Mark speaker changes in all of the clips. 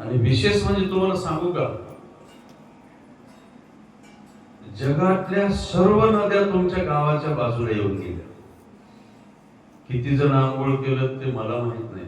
Speaker 1: आणि विशेष म्हणजे तुम्हाला सांगू का? जगातल्या सर्व नद्या तुमच्या गावाच्या बाजूला येऊन गेल्या. किती जण आंघोळ केलं ते मला माहीत नाही.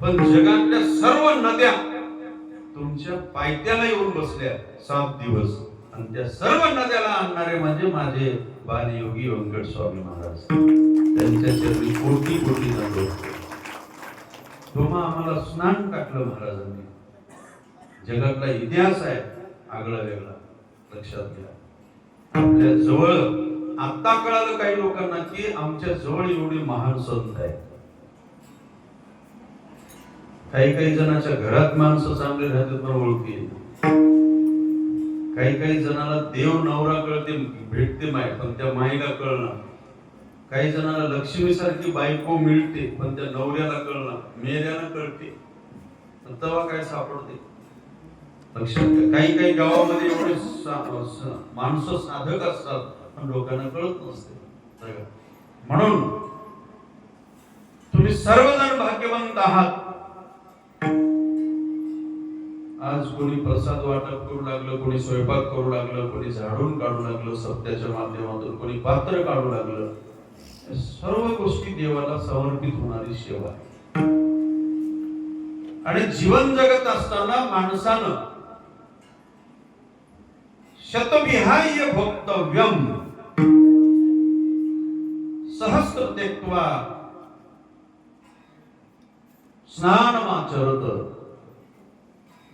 Speaker 1: पण जगातल्या सर्व नद्या तुमच्या पायथ्याला येऊन बसल्या सात दिवस. आणि त्या सर्व नद्याला आणणारे म्हणजे माझे बालयोगी व्यंकट स्वामी महाराज. त्यांच्या चरणी कोटी कोटी झालो तेव्हा आम्हाला स्नान टाकलं महाराजांनी. जगातला इतिहास आहे आगळा वेगळा. लक्षात घ्या. आपल्या जवळ आता कळालं काही लोकांना की आमच्या जवळ एवढे महान संत आहेत. काही काही जणांच्या घरात माणसं चांगले राहतात पण ओळखी. काही काही जणाला देव नवरा कळते भेटते माय पण त्या माईला कळणार. काही जणांना लक्ष्मी सारखी बायको मिळते पण त्या नवऱ्याला कळणार मेल्याला कळते. पण तेव्हा काय सापडते? लक्षात काही काही गावामध्ये एवढे माणसं साधक असतात पण लोकांना कळत नसते. म्हणून तुम्ही सर्वजण भाग्यवंत आहात. आज कोणी प्रसाद वाटप करू लागलं कोणी स्वयंपाक करू लागलं कोणी झाडून काढू लागलं सत्याच्या माध्यमातून कोणी पात्र काढू लागलं सर्व गोष्टी देवाला समर्पित होणारी सेवा आहे. आणि जीवन जगत असताना माणसानं शतविहाय भक्तव्यम. सहस्त्र त्यक्त्वा स्नानमाचरत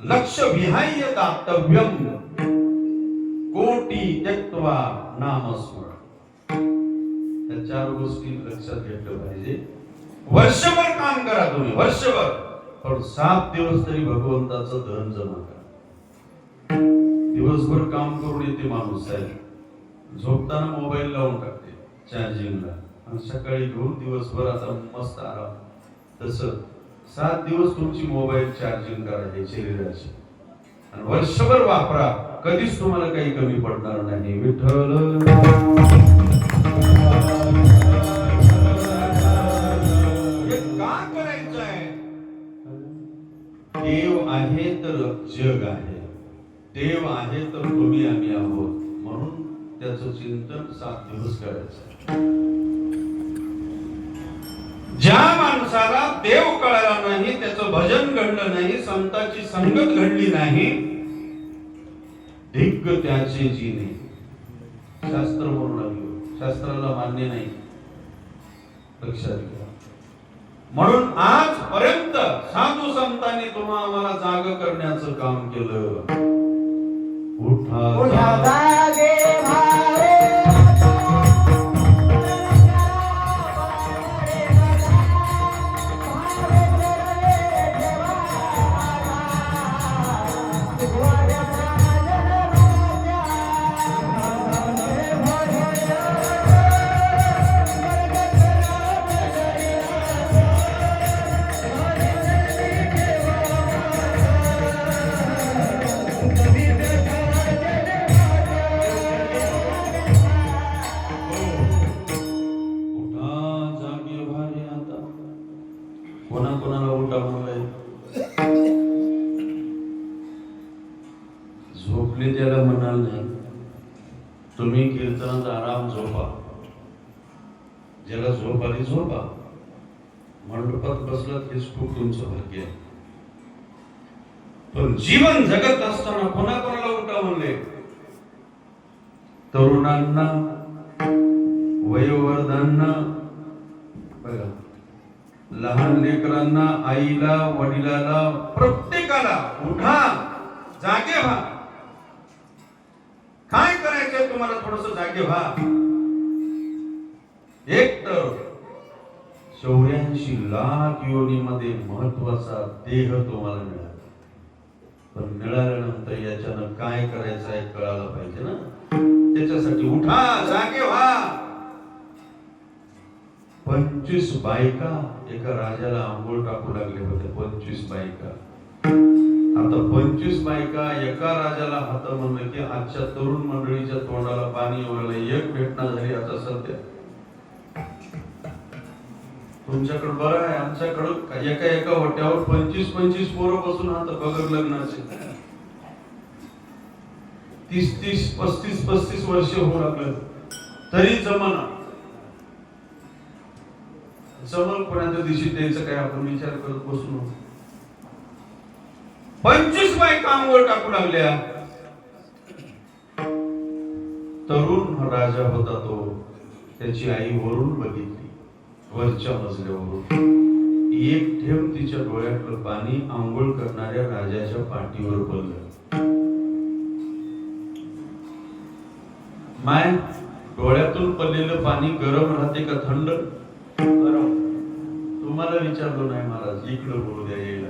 Speaker 1: लक्ष विहाय दातव्यम. कोटी त्यक्त्वा नामस्मरण त्या चार गोष्टी लक्षात घेतलं पाहिजे. वर्षभर काम करा तुम्ही वर्षभर. पण सात दिवस तरी भगवंताचं धन जमा करा. दिवसभर काम करून येते माणूस साहेब. झोपताना मोबाईल लावून टाकते चार्जिंगला आणि सकाळी घेऊन दिवसभर आता मस्त आराम. तसं सात दिवस तुमची मोबाईल चार्जिंग करायची शरीराची. आणि वर्षभर वापरा. कधीच तुम्हाला काही कमी पडणार नाही. विठ्ठल. का करायचं देव आहे तर जग आहे. देव आहे तर तुम्ही आम्ही आहोत. म्हणून त्याचं चिंतन सात दिवस करायचं ज्या माणसाला देव कळाला नाही त्याचं भजन घडलं नाही संताची संगत घडली नाही धिग्ग त्याचे जीने. शास्त्र म्हणू शास्त्राला मान्य नाही. लक्षात घ्या म्हणून आजपर्यंत साधू संतांनी तुम्हा आम्हाला जाग करण्याचं काम केलं. उठा झोपले त्याला म्हणाल नाही. तुम्ही कीर्तनात आराम झोपा. ज्याला झोप आली झोपा. मंडपात बसलात हेच खूप तुमचं भाग्य आहे. पण जीवन जगत असताना कोणाकोणाला उठा म्हणले? तरुणांना वयोवर्धांना बघा लहान लेकरांना आईला वडिलाला प्रत्येकाला उठा जागे व्हा. काय तुम्हाला थोडस जागे व्हा. एक तर चौऱ्याऐंशी लाख योनीमध्ये महत्त्वाचा देह तुम्हाला मिळाला. पण मिळाल्यानंतर याच्यानं काय करायचं आहे कळायला पाहिजे ना? त्याच्यासाठी उठा जागे व्हा. पंचवीस बायका एका राजाला आंघोळ टाकू लागले होते पंचवीस बायका. आता पंचवीस बायका एका राजाला हात म्हणलं की आजच्या तरुण मंडळीच्या तोंडाला पाणी वळलं एक भेटना झाली आता सध्या. तुमच्याकडे बरं आहे आमच्याकडं एका एका होट्यावर पंचवीस पंचवीस पोरं बसून आता बघत लग्नाचे? तीस तीस पस्तीस पस्तीस वर्ष होऊ लागलं. तरी जमाना. जमल कोणाच्या दिवशी त्यांचा काय आपण विचार करत बसून पंचवीस बायका अंघोळ टाकू लागल्या. तरुण राजा होता तो. त्याची आई वरून बघितली. वरच्या मजल्यावरून. एक ठेव तिच्या डोळ्यातलं पाणी आंघोळ करणाऱ्या राजाच्या पाठीवर पडलं. माय डोळ्यातून पडलेलं पाणी गरम राहते का थंड? गरम. तुम्हाला विचारलो नाही महाराज इकडं बोलू द्या यायला.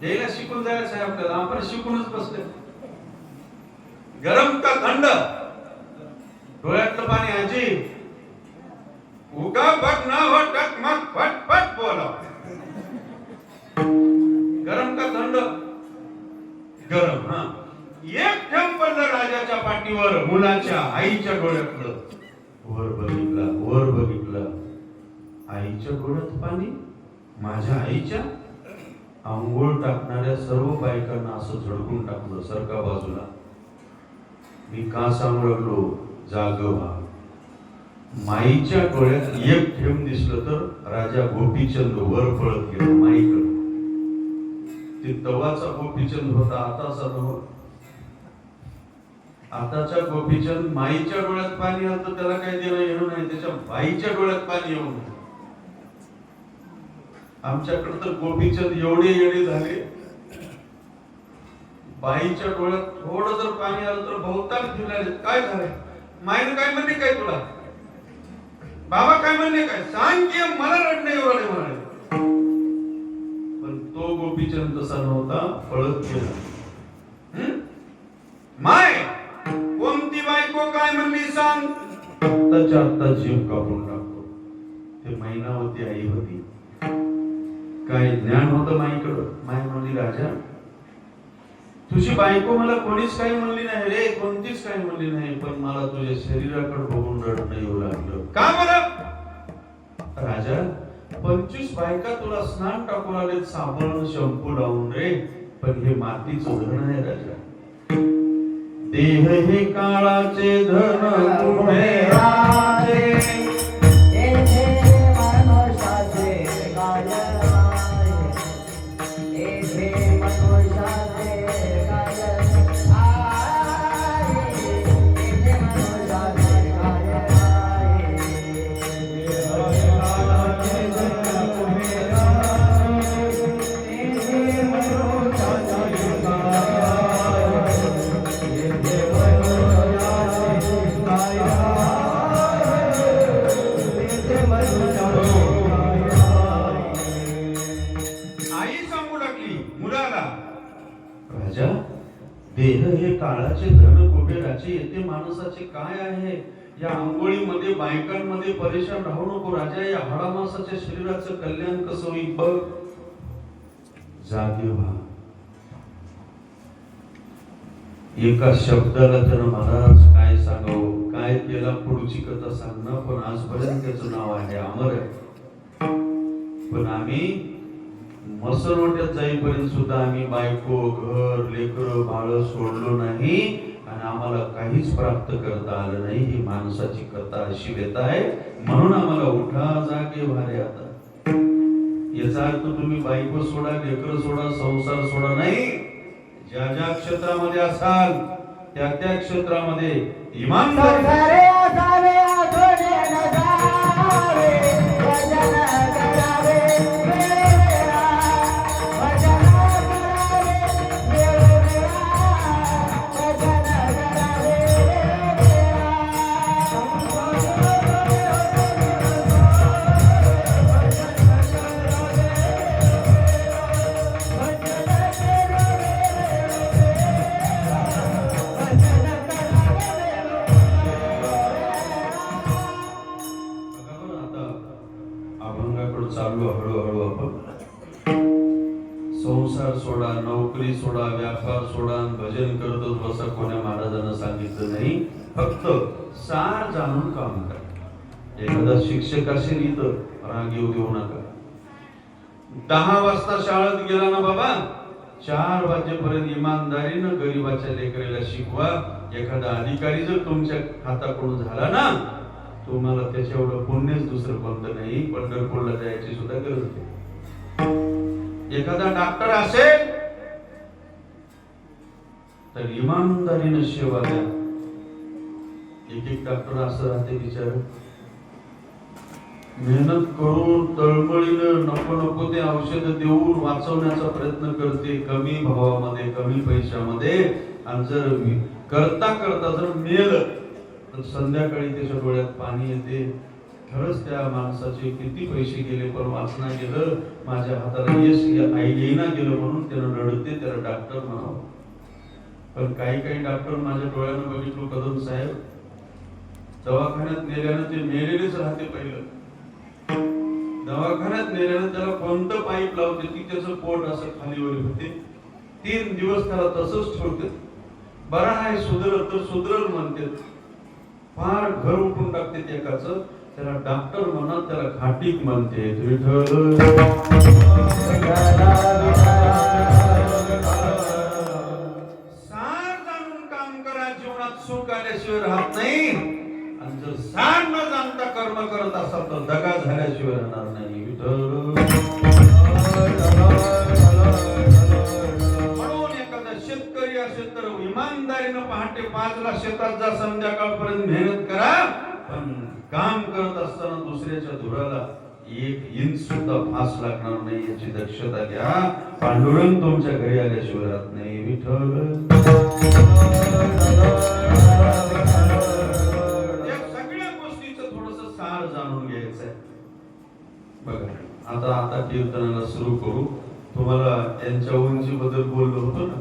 Speaker 1: द्यायला शिकून जायचं आहे आपल्याला. आपण शिकूनच बसले गरम का थंड? डोळ्यातलं पाणी आजी. उगा बट ना हो मग फट फट बोला. गरम का थंड? गरम हा. एक ठेव पडलं राजाच्या पाठीवर मुलाच्या आईच्या डोळ्यातलं वर बघितलं वर बघितलं. आईच्या डोळ्यात पाणी माझ्या आईच्या आंघोळ टाकणाऱ्या सर्व बायकांना असं झडकून टाकलं सरका बाजूला. मी का सांगू लागलो जाग व्हा. माईच्या डोळ्यात एक ठेव दिसलं तर राजा गोपीचंद वर पळत गेला माईकडे. ते तवाचा गोपीचंद होता आताचा नव्हता आताचा गोपीचंद माईच्या डोळ्यात पाणी आलं तर त्याला काही देणं येणं नाही त्याच्या बाईच्या डोळ्यात पाणी येऊ नये आमच्याकडे तर गोपीचंद एवढे येणे झाले. बाईच्या डोळ्यात थोडं जर पाणी आलं तर बहुतांश फिरले काय झालंय? माईने काय म्हणले काय तुला? बाबा काय म्हणले काय? सांग की मला रडणे एवढे म्हणाले. पण तो गोपीचंद तसा नव्हता पळत गेला. माय कोणती बायको काय म्हणली सांग? आत्ताच्या आत्ता जीव कापून टाकतो. ते मैनावती आई होती. काय ज्ञान होतं माईकडं. माय म्हणली राजा तुझी बायको मला कोणीच काही म्हणली नाही रे कोणतीच काही म्हणली नाही पण मला तुझ्या शरीराकडे बघून रडणं येऊ लागलं. का बरं? राजा पंचवीस बायका तुला स्नान टाकून आले साबण शंपू लावून रे पण हे मातीचं धन आहे राजा. देह हे काळाचे धन उभे राजे. मुलाला. राजा देह हे काळाचे धन कुबेराचे येते माणसाचे काय आहे? या आंघोळीमध्ये बायकांमध्ये परेशान राहू नको राजा या हाडामासाच्या शरीराचं कल्याण कसं होईल बघ. जागे व्हा. एका शब्दाला तर महाराज काय सांगावं? काय केला पुढची कथा सांगणं? पण आजपर्यंत त्याचं नाव आहे अमर आहे. पण आम्ही मसरवट्यात जाईपर्यंत सुद्धा आम्ही बायको घर लेकर बाळ सोडलो नाही आणि आम्हाला काहीच प्राप्त करता आलं नाही. ही माणसाची कथा अशी व्यथा आहे. म्हणून आम्हाला उठा जागे भारे आता. याचा अर्थ तुम्ही बायको सोडा लेकर सोडा संसार सोडा नाही. ज्या ज्या क्षेत्रामध्ये असाल त्या त्या क्षेत्रामध्ये इमानदारी एखादा शिक्षक असेल इथं राग येऊ देऊ नका. दहा वाजता शाळेत गेला ना बाबा? चार वाजेपर्यंत इमानदारीनं गरीबाच्या लेकराला शिकवा. एखादा अधिकारी जर तुमच्या हाताकडून झाला ना तुम्हाला त्याच्या एवढं पुण्यच दुसरं कोणतं नाही. पंढरपूरला जायची सुद्धा गरज नाही. एखादा डॉक्टर असेल तर इमानदारीनं सेवा द्या. एक एक डॉक्टर असं राहते बिचार. मेहनत करून तळमळीनं नको नको ते औषध देऊन वाचवण्याचा प्रयत्न करते कमी भावामध्ये कमी पैशामध्ये. आणि जर करता करता जर मेल तर संध्याकाळी त्याच्या डोळ्यात पाणी येते. खरंच त्या माणसाचे किती पैसे गेले पण वाचना गेलं माझ्या हाताला यश आई येईना गेलं म्हणून त्यानं रडते त्याला डॉक्टर म्हणावं. पण काही काही डॉक्टर माझ्या डोळ्यानं बघितलो कदम साहेब. दवाखान्यात नेल्यानं ते मेलेलेच राहते पहिलं. दवाखान्यात नेल्यानं त्याला कोणतं पाईप लावते. की त्याचं पोट असं खालीवर होते. तीन दिवस त्याला तसंच ठेवते. बरा आहे सुधरल तर सुधरल म्हणते. फार घर उठून टाकते एकाच. त्याला डॉक्टर म्हणत त्याला घाटीक म्हणते. सार जाणून काम करा जीवनात सुख आल्याशिवाय राहत नाही. आणि न जाणता कर्म करत असाल तर दगा झाल्याशिवाय राहणार नाही. म्हणून एखादा शेतकरी असेल तर इमानदारीनं पहाटे पाचला शेतात जा संध्याकाळपर्यंत मेहनत करा पण काम करत असताना दुसऱ्याच्या धुराला एक इंच सुद्धा फास लागणार नाही याची दक्षता घ्या. पांडुरंग तुमच्या घरी आल्याशिवाय राहत नाही. विठ्ठल. बघा. आता आता कीर्तनाला सुरू करू. तुम्हाला यांच्या उंची बद्दल बोललो होतो ना?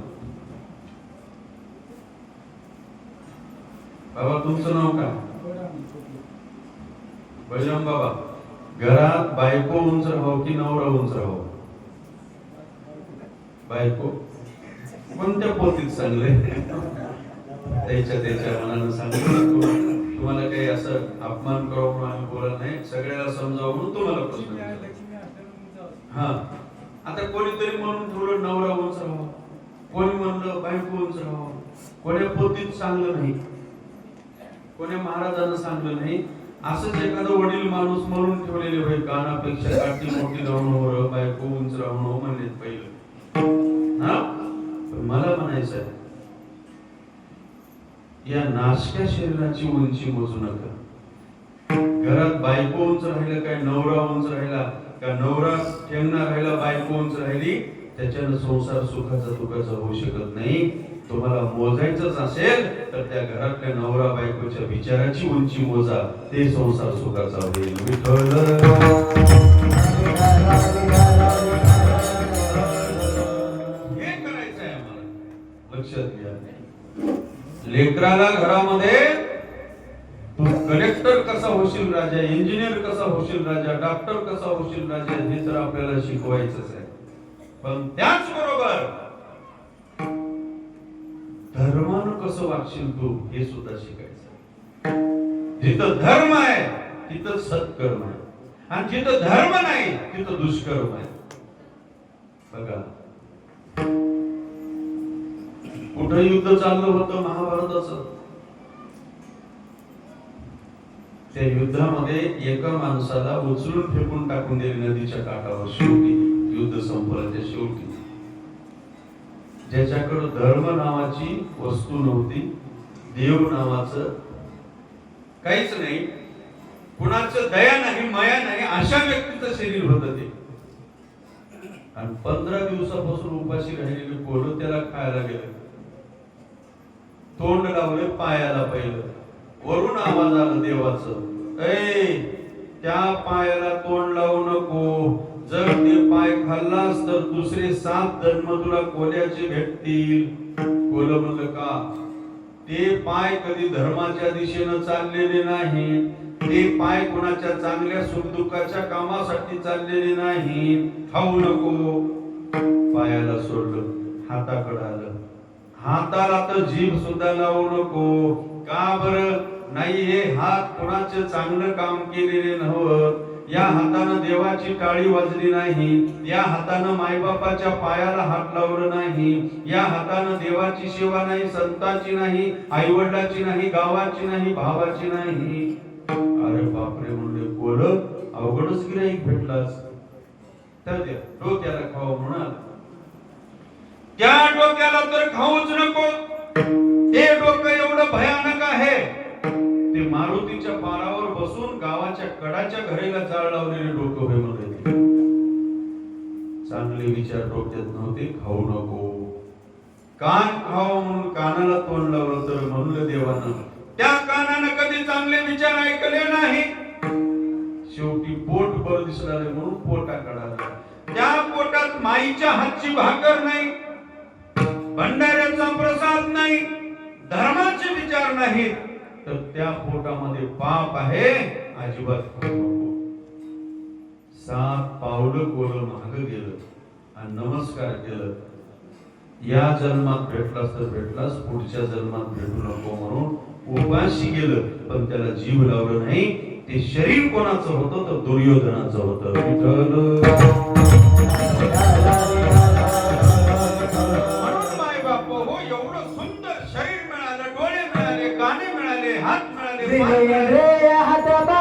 Speaker 1: बाबा तुमचं नाव काय? बजरंग बाबा. घरात बायको उंच राहावं की नवरा उंच राहावं? बायको. कोणत्या पोतीत चांगले त्याच्या त्याच्या मनानं सांगितलं तुम्हाला काही असं अपमान करावं म्हणून आम्ही बोलत नाही. सगळ्याला समजावं म्हणून तुम्हाला प्रश्न. हा. आता कोणीतरी म्हणून ठेवलं नवरा उंच राहावं कोणी म्हणलं बायको उंच राहावं कोण्या पोतीत सांगलं नाही. कोण्या महाराजांना सांगलं नाही. असंच एखादं वडील माणूस म्हणून ठेवलेले होय कानापेक्षा काठी मोठी राहून बायको उंच राहून म्हणले पहिलं. हा? मला म्हणायचं आहे या नाशक्या शरीराची उंची मोजू नका. घरात बायको उंच राहिलं काय नवरा उंच राहिला का नवरा ठेवणार राहिला बायको उंच राहिली त्याच्यानं संसार सुखाचा दुखाचा होऊ शकत नाही. तुम्हाला मोजायचंच असेल तर त्या घरातल्या नवरा बायकोच्या विचाराची उंची मोजा. ते संसार सुखाचा होईल. विठ्ठल. लेकराला घरामध्ये तू कलेक्टर कसा होशील राजा इंजिनियर कसा होशील राजा डॉक्टर कसा होशील राजा हे तर आपल्याला शिकवायचंच आहे. पण त्याच बरोबर धर्मानं कसं वागशील तू हे सुद्धा शिकायचं जिथं धर्म आहे तिथं सत्कर्म आहे. आणि जिथं धर्म नाही तिथं दुष्कर्म आहे. बघा कुठं युद्ध चाललं होतं महाभारताचं? त्या युद्धामध्ये एका माणसाला उचलून फेकून टाकून दिले नदीच्या काठावर शेवटी युद्ध संपल्याच्या शेवटी. ज्याच्याकडे धर्म नावाची वस्तू नव्हती देव नावाचं काहीच नाही कुणाचं दया नाही माया नाही अशा व्यक्तीचं शरीर होत ते. आणि पंधरा दिवसापासून उपाशी राहिलेले पोरं त्याला खायला गेलं. तोंड लावले पायाला पहिलं. वरून आवाज आला देवाचं. ऐ त्या पायाला तोंड लावू नको. जर ते पाय खाल्लास तर दुसरे सात जन्म तुला कोल्याचे भेटतील. कोल म्हणलं का? ते पाय कधी धर्माच्या दिशेनं चाललेले नाही. ते पाय कोणाच्या चांगल्या सुखदुःखाच्या कामासाठी चाललेले नाही. खाऊ नको. पायाला सोडलं. हाताकडे आलं. हाताला तर जीभ सुद्धा लावू नको. का बर? नाही हे हात कोणाचे चांगलं काम केलेले नव्हत. या हातानं देवाची टाळी वाजली नाही. या हातानं मायबापाच्या पायाला हात लावलं नाही. या हातानं देवाची सेवा नाही संतांची नाही आईवडिलाची नाही गावाची नाही भावाची नाही. अरे बापरे म्हणले कोल अवघडच गिराईक भेटलास? तर त्या डोक्याला खावा म्हणाल त्या डोक्याला तर खाऊच नको. ते डोकं एवढं भयानक आहे. ते मारुतीच्या पारावर बसून गावाच्या कडाच्या घरेला जाळ लावलेले डोकं होय म्हणायचे चांगले विचार डोक्यात नव्हते खाऊ नको. कान खावा म्हणून कानाला तोंड लावलं तर म्हणलं देवानं त्या कानानं कधी चांगले विचार ऐकले नाही. शेवटी पोट बर दिसणार आहे म्हणून पोटा कडाला त्या पोटात माईच्या हातची भाकर नाही. भंडाऱ्याचा प्रसाद नाही धर्माचे विचार नाहीत तर त्या पोटामध्ये पाप आहे अजिबात सात पावलं कोरं माग गेलं आणि नमस्कार केलं. या जन्मात भेटलास तर भेटलास पुढच्या जन्मात भेटू नको म्हणून उपाशी गेलं पण त्याला जीव लावलं नाही. ते शरीर कोणाचं होतं? तर दुर्योधनाचं होतं. विठ्ठल حتى